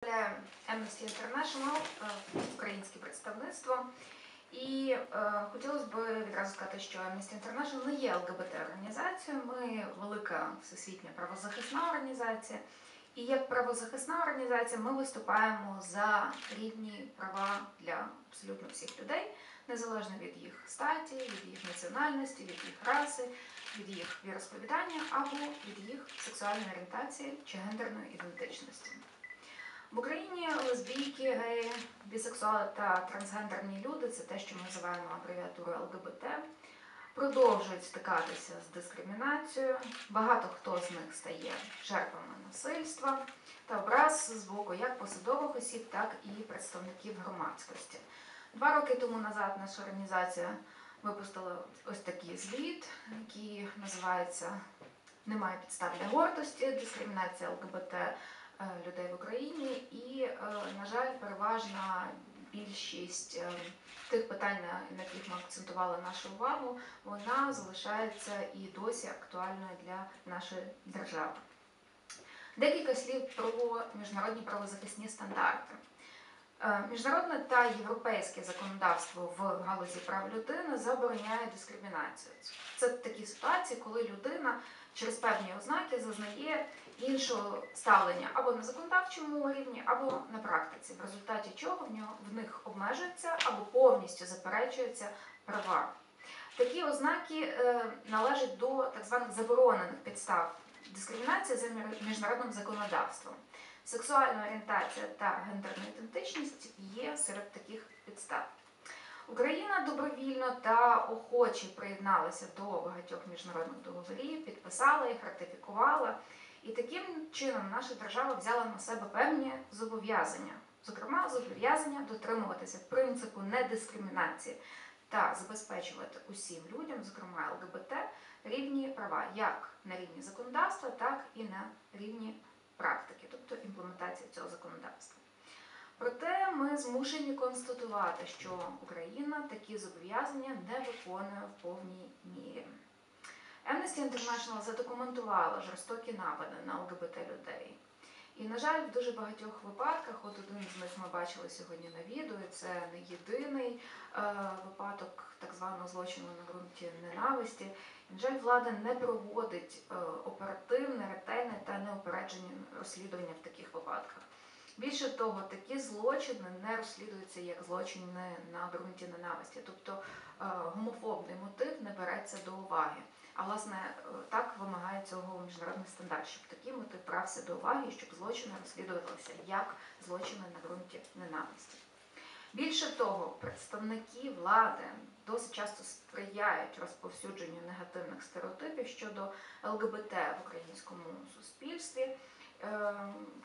представляє Amnesty International, е, українське представництво. І е, хотілося б відразу сказати, що Amnesty International не є ЛГБТ-організацією, ми велика всесвітня правозахисна організація. І як правозахисна організація ми виступаємо за рівні права для абсолютно всіх людей, незалежно від їх статі, від їх національності, від їх раси, від їх віросповідання або від їх сексуальної орієнтації чи гендерної ідентичності. В Україні лесбійки, геї, бісексуали та трансгендерні люди це те, що ми називаємо абревіатурою ЛГБТ, продовжують стикатися з дискримінацією. Багато хто з них стає жертвами насильства та образ з боку як посадових осіб, так і представників громадськості. Два роки тому назад наша організація випустила ось такий звіт, який називається Немає підстав для гордості, дискримінація ЛГБТ людей в Україні, і, е, на жаль, переважна більшість е, тих питань, на яких ми акцентували нашу увагу, вона залишається і досі актуальною для нашої держави. Декілька слів про міжнародні правозахисні стандарти. Е, Міжнародне та європейське законодавство в галузі прав людини забороняє дискримінацію. Це такі ситуації, коли людина через певні ознаки зазнає іншого ставлення або на законодавчому рівні, або на практиці, в результаті чого в нього в них обмежуються або повністю заперечуються права. Такі ознаки е, належать до так званих заборонених підстав дискримінації за між- міжнародним законодавством. Сексуальна орієнтація та гендерна ідентичність є серед таких підстав. Україна добровільно та охоче приєдналася до багатьох міжнародних договорів, підписала їх, ратифікувала. І таким чином наша держава взяла на себе певні зобов'язання, зокрема, зобов'язання дотримуватися принципу недискримінації та забезпечувати усім людям, зокрема ЛГБТ, рівні права як на рівні законодавства, так і на рівні практики, тобто імплементації цього законодавства. Проте ми змушені констатувати, що Україна такі зобов'язання не виконує в повній мірі. Amnesty International задокументувала жорстокі напади на ЛГБТ людей. І, на жаль, в дуже багатьох випадках, от один з них ми бачили сьогодні на відео, і це не єдиний е, випадок так званого злочину на ґрунті ненависті. І, на жаль, влада не проводить е, оперативне, ретельне та неупереджені розслідування в таких випадках. Більше того, такі злочини не розслідуються як злочини на ґрунті ненависті, тобто е, гомофобний мотив не береться до уваги. А власне е, так вимагає цього міжнародний стандарт, щоб такий мотив брався до уваги, щоб злочини розслідувалися як злочини на ґрунті ненависті. Більше того, представники влади досить часто сприяють розповсюдженню негативних стереотипів щодо ЛГБТ в українському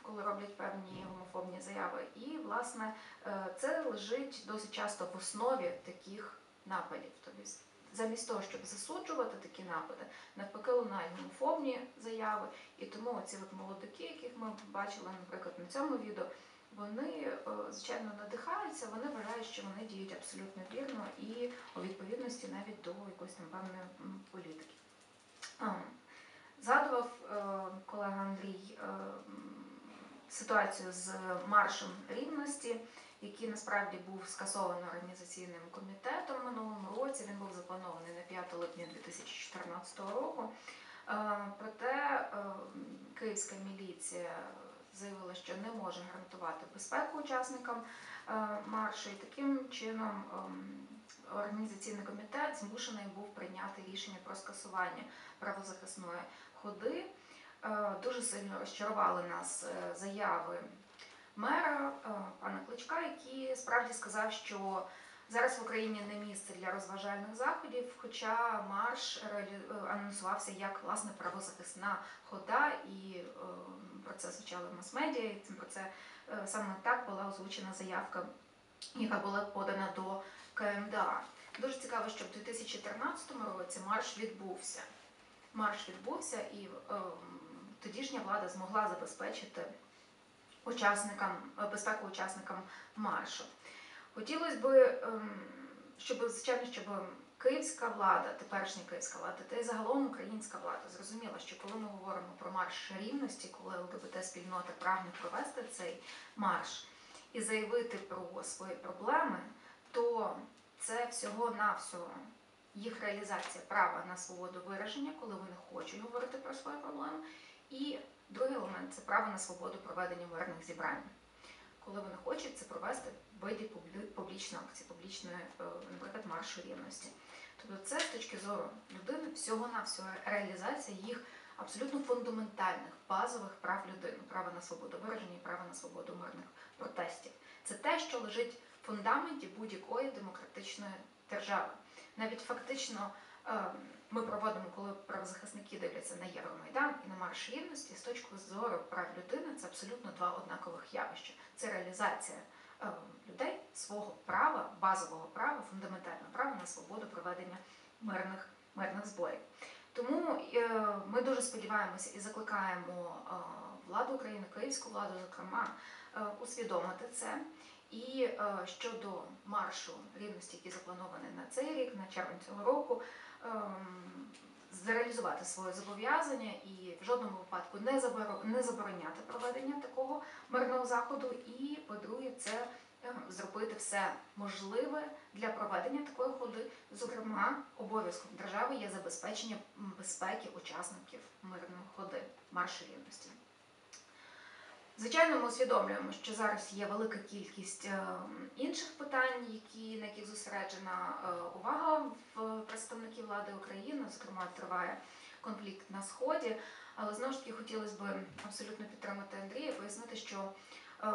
коли роблять певні гомофобні заяви. І, власне, е, це лежить досить часто в основі таких нападів. Тобто, замість того, щоб засуджувати такі напади, навпаки, лунають гомофобні заяви. І тому ці от молодики, яких ми бачили, наприклад, на цьому відео, вони, е, звичайно, надихаються, вони вважають, що вони діють абсолютно вірно і у відповідності навіть до якоїсь там певної політики. Згадував е, колега Андрій е, ситуацію з маршем рівності, який насправді був скасований організаційним комітетом минулому році. Він був запланований на 5 липня 2014 року. Е, Проте київська міліція що не може гарантувати безпеку учасникам е, маршу, і таким чином ем, організаційний комітет змушений був прийняти рішення про скасування правозахисної ходи. Е, Дуже сильно розчарували нас е, заяви мера пана Кличка, який справді сказав, що зараз в Україні не місце для розважальних заходів, хоча марш анонсувався як власне правозахисна хода, і е, про це звучало в мас-медіа, і про це е, саме так була озвучена заявка, яка була подана до КМДА. Дуже цікаво, що в 2013 році марш відбувся. Марш відбувся, і ем, тодішня влада змогла забезпечити учасникам е, безпеку учасникам маршу. Хотілося б, ем, щоб звичайно, щоб київська влада, теперішня київська влада, та й загалом українська влада зрозуміла, що коли ми говоримо про марш рівності, коли ЛГБТ спільнота прагне провести цей марш і заявити про свої проблеми, то це всього-навсього їх реалізація права на свободу вираження, коли вони хочуть говорити про свої проблеми. І другий елемент це право на свободу проведення мирних зібрань. Коли вони хочуть це провести в виді публі- публічної акції, публічної, е, наприклад, маршу рівності. Тобто це з точки зору людини всього-навсього реалізація їх абсолютно фундаментальних базових прав людини, права на свободу вираження і права на свободу мирних протестів. Це те, що лежить в фундаменті будь-якої демократичної держави. Навіть фактично е, ми проводимо, коли правозахисники дивляться на Євромайдан і на марш рівності, з точки зору прав людини це абсолютно два однакових явища. Це реалізація е, людей свого права, базового права, фундаментального права на свободу проведення мирних, мирних зборів. Тому е, ми дуже сподіваємося і закликаємо е, владу України, київську владу, зокрема, е, усвідомити це. І щодо маршу рівності, який запланований на цей рік, на червень цього року, ем, зреалізувати своє зобов'язання і в жодному випадку не заборо- забороняти проведення такого мирного заходу. І по-друге, це зробити все можливе для проведення такої ходи. Зокрема, обов'язком держави є забезпечення безпеки учасників мирної ходи маршу рівності. Звичайно, ми усвідомлюємо, що зараз є велика кількість е, інших питань, які, на яких зосереджена е, увага в представників влади України. Зокрема, триває конфлікт на сході. Але знову ж таки хотілося б абсолютно підтримати Андрія, пояснити, що е,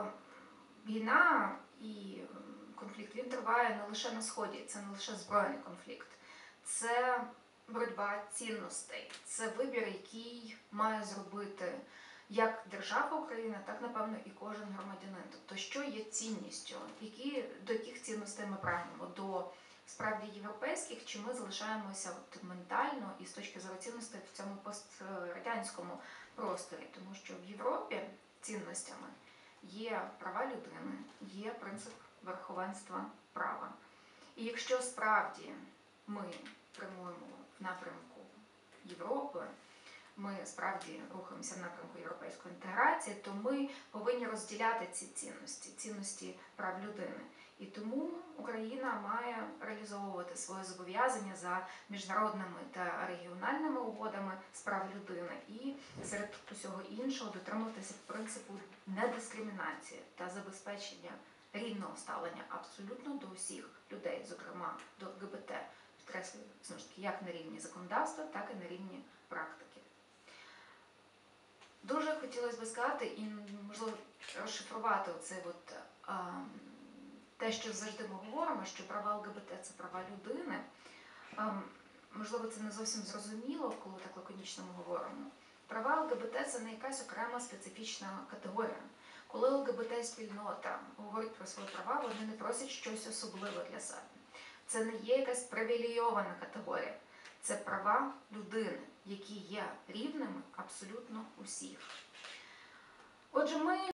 війна і конфлікт він триває не лише на сході, це не лише збройний конфлікт, це боротьба цінностей, це вибір, який має зробити як держава Україна, так напевно і кожен громадянин. Тобто, що є цінністю, які до яких цінностей ми прагнемо? До справді європейських, чи ми залишаємося от ментально і з точки зору цінностей в цьому пострадянському просторі, тому що в Європі цінностями є права людини, є принцип верховенства права. І якщо справді ми прямуємо в напрямку Європи, ми справді рухаємося в напрямку європейської інтеграції, то ми повинні розділяти ці цінності, цінності прав людини. І тому Україна має реалізовувати своє зобов'язання за міжнародними та регіональними угодами з прав людини і серед усього іншого дотримуватися принципу недискримінації та забезпечення рівного ставлення абсолютно до усіх людей, зокрема до ЛГБТ, підкреслюю знову ж таки, як на рівні законодавства, так і на рівні практики. Дуже хотілося б сказати і можливо розшифрувати оце от, а, те, що завжди ми говоримо, що права ЛГБТ це права людини. А, можливо, це не зовсім зрозуміло, коли так лаконічно ми говоримо. Права ЛГБТ це не якась окрема специфічна категорія. Коли ЛГБТ-спільнота говорить про свої права, вони не просять щось особливе для себе. Це не є якась привілейована категорія. Це права людини, які є рівними абсолютно усіх. Отже, ми